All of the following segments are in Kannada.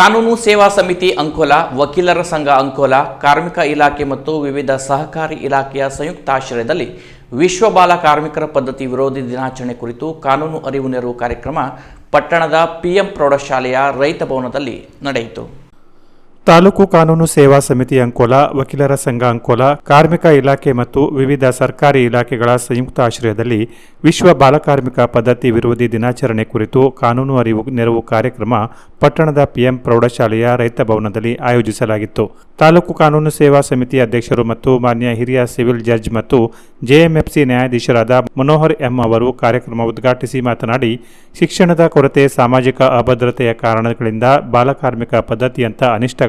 ಕಾನೂನು ಸೇವಾ ಸಮಿತಿ ಅಂಕೋಲ, ವಕೀಲರ ಸಂಘ ಅಂಕೋಲ, ಕಾರ್ಮಿಕ ಇಲಾಖೆ ಮತ್ತು ವಿವಿಧ ಸಹಕಾರಿ ಇಲಾಖೆಯ ಸಂಯುಕ್ತಾಶ್ರಯದಲ್ಲಿ ವಿಶ್ವ ಬಾಲ ಕಾರ್ಮಿಕರ ಪದ್ಧತಿ ವಿರೋಧಿ ದಿನಾಚರಣೆ ಕುರಿತು ಕಾನೂನು ಅರಿವು ನೆರವು ಕಾರ್ಯಕ್ರಮ ಪಟ್ಟಣದ ಪಿಎಂ ಪ್ರೌಢಶಾಲೆಯ ರೈತ ಭವನದಲ್ಲಿ ನಡೆಯಿತು. ತಾಲೂಕು ಕಾನೂನು ಸೇವಾ ಸಮಿತಿ ಅಂಕೋಲ, ವಕೀಲರ ಸಂಘ ಅಂಕೋಲ, ಕಾರ್ಮಿಕ ಇಲಾಖೆ ಮತ್ತು ವಿವಿಧ ಸರ್ಕಾರಿ ಇಲಾಖೆಗಳ ಸಂಯುಕ್ತ ಆಶ್ರಯದಲ್ಲಿ ವಿಶ್ವ ಬಾಲಕಾರ್ಮಿಕ ಪದ್ಧತಿ ವಿರೋಧಿ ದಿನಾಚರಣೆ ಕುರಿತು ಕಾನೂನು ಅರಿವು ನೆರವು ಕಾರ್ಯಕ್ರಮ ಪಟ್ಟಣದ ಪಿಎಂ ಪ್ರೌಢಶಾಲೆಯ ರೈತ ಭವನದಲ್ಲಿ ಆಯೋಜಿಸಲಾಗಿತ್ತು. ತಾಲೂಕು ಕಾನೂನು ಸೇವಾ ಸಮಿತಿ ಅಧ್ಯಕ್ಷರು ಮತ್ತು ಮಾನ್ಯ ಹಿರಿಯ ಸಿವಿಲ್ ಜಡ್ಜ್ ಮತ್ತು ಜೆಎಂಎಫ್ಸಿ ನ್ಯಾಯಾಧೀಶರಾದ ಮನೋಹರ್ ಎಂ ಅವರು ಕಾರ್ಯಕ್ರಮ ಉದ್ಘಾಟಿಸಿ ಮಾತನಾಡಿ, ಶಿಕ್ಷಣದ ಕೊರತೆ, ಸಾಮಾಜಿಕ ಅಭದ್ರತೆಯ ಕಾರಣಗಳಿಂದ ಬಾಲಕಾರ್ಮಿಕ ಪದ್ಧತಿಯಂಥ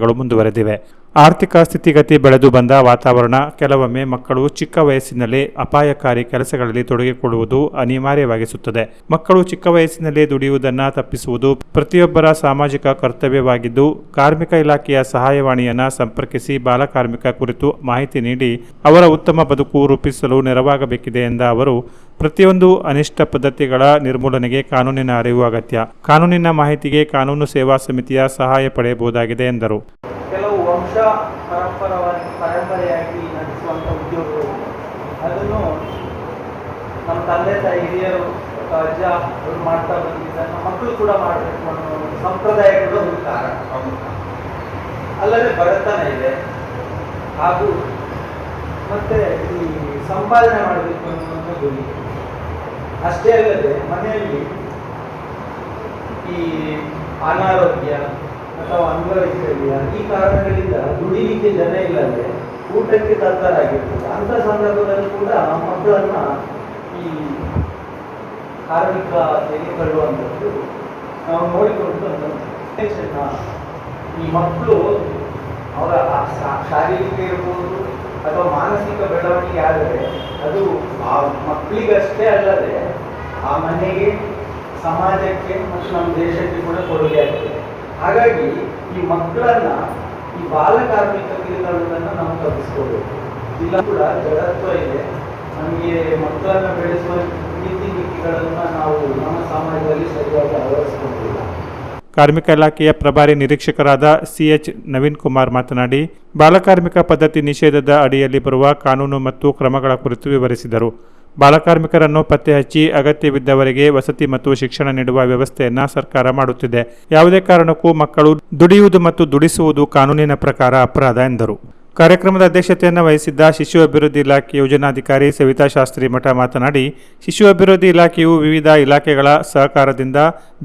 ಮುಂದುವರೆದಿವೆ. ಆರ್ಥಿಕ ಸ್ಥಿತಿಗತಿ ಬೆಳೆದು ಬಂದ ವಾತಾವರಣ ಕೆಲವೊಮ್ಮೆ ಮಕ್ಕಳು ಚಿಕ್ಕ ವಯಸ್ಸಿನಲ್ಲೇ ಅಪಾಯಕಾರಿ ಕೆಲಸಗಳಲ್ಲಿ ತೊಡಗಿಕೊಳ್ಳುವುದು ಅನಿವಾರ್ಯವಾಗಿಸುತ್ತದೆ. ಮಕ್ಕಳು ಚಿಕ್ಕ ವಯಸ್ಸಿನಲ್ಲೇ ದುಡಿಯುವುದನ್ನು ತಪ್ಪಿಸುವುದು ಪ್ರತಿಯೊಬ್ಬರ ಸಾಮಾಜಿಕ ಕರ್ತವ್ಯವಾಗಿದ್ದು, ಕಾರ್ಮಿಕ ಇಲಾಖೆಯ ಸಹಾಯವಾಣಿಯನ್ನು ಸಂಪರ್ಕಿಸಿ ಬಾಲಕಾರ್ಮಿಕ ಕುರಿತು ಮಾಹಿತಿ ನೀಡಿ ಅವರ ಉತ್ತಮ ಬದುಕು ರೂಪಿಸಲು ನೆರವಾಗಬೇಕಿದೆ ಎಂದ ಅವರು, ಪ್ರತಿಯೊಂದು ಅನಿಷ್ಟ ಪದ್ಧತಿಗಳ ನಿರ್ಮೂಲನೆಗೆ ಕಾನೂನಿನ ಅರಿವು ಅಗತ್ಯ. ಕಾನೂನಿನ ಮಾಹಿತಿಗೆ ಕಾನೂನು ಸೇವಾ ಸಮಿತಿಯ ಸಹಾಯ ಪಡೆಯಬಹುದಾಗಿದೆ ಎಂದರು. ವಂಶ ಪರಂಪರವಾಗಿ ಪರಂಪರೆಯಾಗಿ ನಡೆಸುವಂಥ ಉದ್ಯೋಗಗಳು. ಅದನ್ನು ನಮ್ಮ ತಂದೆ ತಾಯಿ ಹಿರಿಯರು ಅಜ್ಜ ಅವರು ಮಾಡ್ತಾ ಬಂದಿದ್ದನ್ನು ಮಕ್ಕಳು ಕೂಡ ಮಾಡಬೇಕು ಅನ್ನೋ ಒಂದು ಸಂಪ್ರದಾಯ ಕೂಡ ಒಂದು ಕಾರಣ ಅಲ್ಲದೆ ಬಡತನ ಇದೆ. ಹಾಗೂ ಮತ್ತೆ ಈ ಸಂಪಾದನೆ ಮಾಡಬೇಕು ಅನ್ನುವಂಥ ಗುರಿ. ಅಷ್ಟೇ ಅಲ್ಲದೆ ಮನೆಯಲ್ಲಿ ಈ ಅನಾರೋಗ್ಯ ಅಥವಾ ಅಂಗವೈಕಲ್ಯ ಈ ಕಾರಣಗಳಿಂದ ದುಡಿಲಿಕ್ಕೆ ಜನ ಇಲ್ಲದೆ ಊಟಕ್ಕೆ ತತ್ತರಾಗಿರ್ತದೆ ಅಂತ ಸಂದರ್ಭದಲ್ಲಿ ಕೂಡ ಮಕ್ಕಳನ್ನ ಈ ಕಾರ್ಮಿಕತೆಗೆ ತಳ್ಳುವಂಥದ್ದು ನಾವು ನೋಡಿಕೊಂಡು. ಈ ಮಕ್ಕಳು ಅವರ ಶಾರೀರಿಕ ಇರ್ಬೋದು ಅಥವಾ ಮಾನಸಿಕ ಬೆಳವಣಿಗೆ ಆದರೆ ಅದು ಆ ಮಕ್ಕಳಿಗಷ್ಟೇ ಅಲ್ಲದೆ ಆ ಮನೆಗೆ, ಸಮಾಜಕ್ಕೆ ಮತ್ತು ನಮ್ಮ ದೇಶಕ್ಕೆ ಕೂಡ ಕೊಡುಗೆ ಆಗ್ತದೆ ಹಾಗಾಗಿ ಈ ಮಕ್ಕಳನ್ನ, ಈ ಬಾಲಕಾರ್ಮಿಕ ಕ್ರಿಯೆಗಳನ್ನ ನಾವು ತಪ್ಪಿಸ್ಕೋಬೇಕು. ಇಲ್ಲ ಕೂಡ ಜಡತ್ವ ಇದೆ. ನಮಗೆ ಮಕ್ಕಳನ್ನ ಬೆಳೆಸುವ ನೀತಿ ನೀತಿಗಳನ್ನ ನಾವು ನಮ್ಮ ಸಮಾಜದಲ್ಲಿ ಸರಿಯಾಗಿ ಅಳವಡಿಸಿಕೊಂಡಿಲ್ಲ. ಕಾರ್ಮಿಕ ಇಲಾಖೆಯ ಪ್ರಭಾರಿ ನಿರೀಕ್ಷಕರಾದ ಸಿಎಚ್ ನವೀನ್ ಕುಮಾರ್ ಮಾತನಾಡಿ ಬಾಲಕಾರ್ಮಿಕ ಪದ್ಧತಿ ನಿಷೇಧದ ಅಡಿಯಲ್ಲಿ ಬರುವ ಕಾನೂನು ಮತ್ತು ಕ್ರಮಗಳ ಕುರಿತು ವಿವರಿಸಿದರು. ಬಾಲಕಾರ್ಮಿಕರನ್ನು ಪತ್ತೆ ಹಚ್ಚಿ ಅಗತ್ಯವಿದ್ದವರಿಗೆ ವಸತಿ ಮತ್ತು ಶಿಕ್ಷಣ ನೀಡುವ ವ್ಯವಸ್ಥೆಯನ್ನ ಸರ್ಕಾರ ಮಾಡುತ್ತಿದೆ. ಯಾವುದೇ ಕಾರಣಕ್ಕೂ ಮಕ್ಕಳು ದುಡಿಯುವುದು ಮತ್ತು ದುಡಿಸುವುದು ಕಾನೂನಿನ ಪ್ರಕಾರ ಅಪರಾಧ ಎಂದರು. ಕಾರ್ಯಕ್ರಮದ ಅಧ್ಯಕ್ಷತೆಯನ್ನು ವಹಿಸಿದ್ದ ಶಿಶು ಅಭಿವೃದ್ಧಿ ಇಲಾಖೆ ಯೋಜನಾಧಿಕಾರಿ ಸವಿತಾ ಶಾಸ್ತ್ರಿ ಮಠ ಮಾತನಾಡಿ, ಶಿಶು ಅಭಿವೃದ್ಧಿ ಇಲಾಖೆಯು ವಿವಿಧ ಇಲಾಖೆಗಳ ಸಹಕಾರದಿಂದ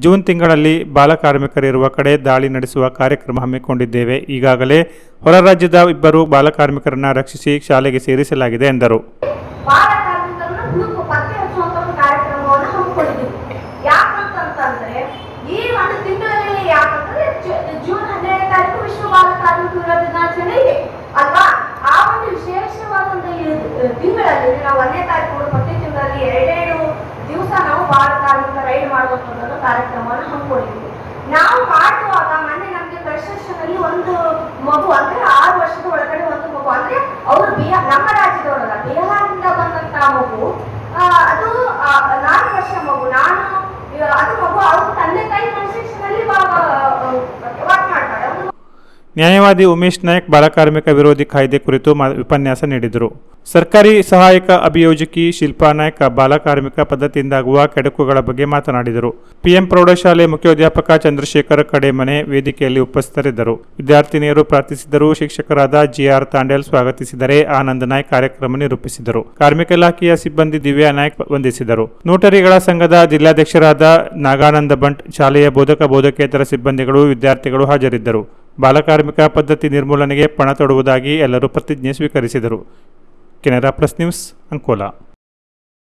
ಜೂನ್ ತಿಂಗಳಲ್ಲಿ ಬಾಲಕಾರ್ಮಿಕರಿರುವ ಕಡೆ ದಾಳಿ ನಡೆಸುವ ಕಾರ್ಯಕ್ರಮ ಹಮ್ಮಿಕೊಂಡಿದ್ದೇವೆ. ಈಗಾಗಲೇ ಹೊರ ರಾಜ್ಯದ ಇಬ್ಬರು ಬಾಲಕಾರ್ಮಿಕರನ್ನು ರಕ್ಷಿಸಿ ಶಾಲೆಗೆ ಸೇರಿಸಲಾಗಿದೆ ಎಂದರು ಬಾಲ ಕಾರ್ಮಿಕರನ್ನ ಹುಡುಕು ಪತ್ತೆ ಹಚ್ಚುವಂತ ಒಂದು ಹಮ್ಮಿಕೊಂಡಿದ್ದೀವಿ ಯಾಕಂತಂದ್ರೆ ಈ ಒಂದು ತಿಂಗಳಲ್ಲಿ ಯಾಕಂದ್ರೆ ಜೂನ್ ಹನ್ನೆರಡನೇ ತಾರೀಕು ವಿಶ್ವ ಬಾಲ ಕಾರ್ಮಿಕ ವಿರೋಧ ದಿನಾಚರಣೆ ಇದೆ. ಅಲ್ವಾ? ಆ ಒಂದು ವಿಶೇಷವಾದ ತಿಂಗಳಲ್ಲಿ, ನಾವು ಒಂದನೇ ತಾರೀಕು ಪ್ರತಿ ತಿಂಗಳಲ್ಲಿ ಎರಡೆರಡು ದಿವಸ ನಾವು ಬಾಲ ಕಾರ್ಮಿಕ ರೈಡ್ ಮಾಡುವಂತ ಕಾರ್ಯಕ್ರಮವನ್ನು ಹಮ್ಮಿಕೊಂಡಿದ್ದೀವಿ. ನಾವು ಮಾಡುವಾಗ ಮೊನ್ನೆ ನಮ್ಗೆ ಪ್ರಶಸ್ತಿನಲ್ಲಿ ಒಂದು ಮಗು, ಅಂದ್ರೆ ಆರು ವರ್ಷದ ಒಳಗಡೆ ಒಂದು ಮಗು, ಅಂದ್ರೆ ಅವರು ಬಿಹಾರ್ ನಮ್ಮ ರಾಜ್ಯದವರಲ್ಲ, ಬಿಹಾರದಿಂದ ಬಂದಂತ ಮಗು ಅದು ವರ್ಷ ಮಗು ನಾನು ಆ, ಅದು ಮಗು ಅವ್ರ ತಂದೆ ತಾಯಿ ಕನ್ಸ್ಟ್ರಕ್ಷನ್ ವರ್ಕ್ ಮಾಡ್ತಾರೆ ಅವ್ರು ನ್ಯಾಯವಾದಿ ಉಮೇಶ್ ನಾಯಕ್ ಬಾಲಕಾರ್ಮಿಕ ವಿರೋಧಿ ಕಾಯ್ದೆ ಕುರಿತು ಉಪನ್ಯಾಸ ನೀಡಿದರು. ಸರ್ಕಾರಿ ಸಹಾಯಕ ಅಭಿಯೋಜಕಿ ಶಿಲ್ಪಾ ನಾಯ್ಕ ಬಾಲಕಾರ್ಮಿಕ ಪದ್ಧತಿಯಿಂದಾಗುವ ಕೆಡಕುಗಳ ಬಗ್ಗೆ ಮಾತನಾಡಿದರು. ಪಿಎಂ ಪ್ರೌಢಶಾಲೆ ಮುಖ್ಯೋಧ್ಯಾಪಕ ಚಂದ್ರಶೇಖರ ಕಡೆಮನೆ ವೇದಿಕೆಯಲ್ಲಿ ಉಪಸ್ಥಿತರಿದ್ದರು. ವಿದ್ಯಾರ್ಥಿನಿಯರು ಪ್ರಾರ್ಥಿಸಿದರು ಶಿಕ್ಷಕರಾದ ಜಿಆರ್ ತಾಂಡೇಲ್ ಸ್ವಾಗತಿಸಿದರೆ ಆನಂದ್ ನಾಯ್ಕ್ ಕಾರ್ಯಕ್ರಮ ನಿರೂಪಿಸಿದರು. ಕಾರ್ಮಿಕ ಇಲಾಖೆಯ ಸಿಬ್ಬಂದಿ ದಿವ್ಯಾ ನಾಯ್ಕ್ ವಂದಿಸಿದರು. ನೋಟರಿಗಳ ಸಂಘದ ಜಿಲ್ಲಾಧ್ಯಕ್ಷರಾದ ನಾಗಾನಂದ ಬಂಟ್ ಶಾಲೆಯ ಬೋಧಕ ಬೋಧಕೇತರ ಸಿಬ್ಬಂದಿಗಳು, ವಿದ್ಯಾರ್ಥಿಗಳು ಹಾಜರಿದ್ದರು. ಬಾಲಕಾರ್ಮಿಕ ಪದ್ಧತಿ ನಿರ್ಮೂಲನೆಗೆ ಪಣ ತೊಡುವುದಾಗಿ ಎಲ್ಲರೂ ಪ್ರತಿಜ್ಞೆ ಸ್ವೀಕರಿಸಿದರು. Canara plus news Ankola.